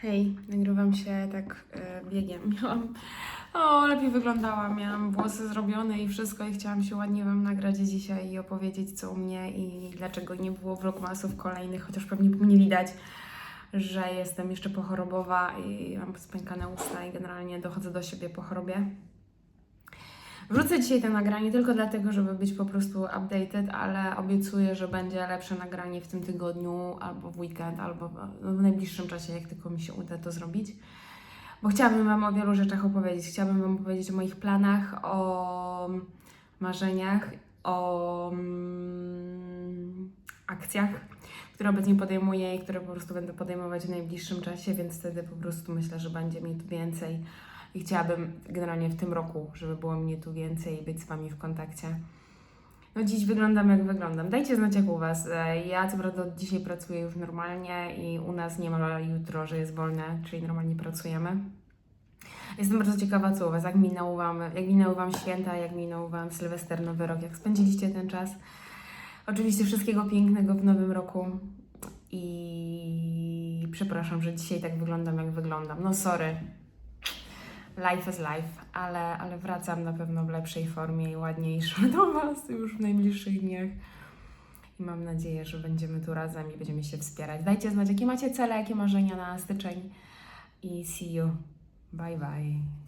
Hej, nagrywam się tak e, biegiem. Miałam. O, lepiej wyglądałam. Miałam włosy zrobione i wszystko, i chciałam się ładnie Wam nagrać dzisiaj i opowiedzieć, co u mnie i dlaczego nie było vlogmasów kolejnych, chociaż pewnie mnie widać, że jestem jeszcze pochorobowa i mam spękane usta i generalnie dochodzę do siebie po chorobie. Wrzucę dzisiaj to nagranie tylko dlatego, żeby być po prostu updated, ale obiecuję, że będzie lepsze nagranie w tym tygodniu, albo w weekend, albo w najbliższym czasie, jak tylko mi się uda to zrobić. Bo chciałabym Wam o wielu rzeczach opowiedzieć. Chciałabym Wam powiedzieć o moich planach, o marzeniach, o mm, akcjach, które obecnie podejmuję i które po prostu będę podejmować w najbliższym czasie, więc wtedy po prostu myślę, że będzie mi tu więcej. I chciałabym generalnie w tym roku, żeby było mnie tu więcej i być z Wami w kontakcie. No dziś wyglądam jak wyglądam. Dajcie znać jak u Was. E, Ja co prawda od dzisiaj pracuję już normalnie i u nas nie ma jutro, że jest wolne, czyli normalnie pracujemy. Jestem bardzo ciekawa co u Was, jak minął Wam, jak minęły Wam święta, jak minął Wam Sylwester, Nowy Rok, jak spędziliście ten czas. Oczywiście wszystkiego pięknego w nowym roku i przepraszam, że dzisiaj tak wyglądam jak wyglądam. No sorry, life is life, ale, ale wracam na pewno w lepszej formie i ładniejszą do Was już w najbliższych dniach. I mam nadzieję, że będziemy tu razem i będziemy się wspierać. Dajcie znać, jakie macie cele, jakie marzenia na styczeń. I see you. Bye bye.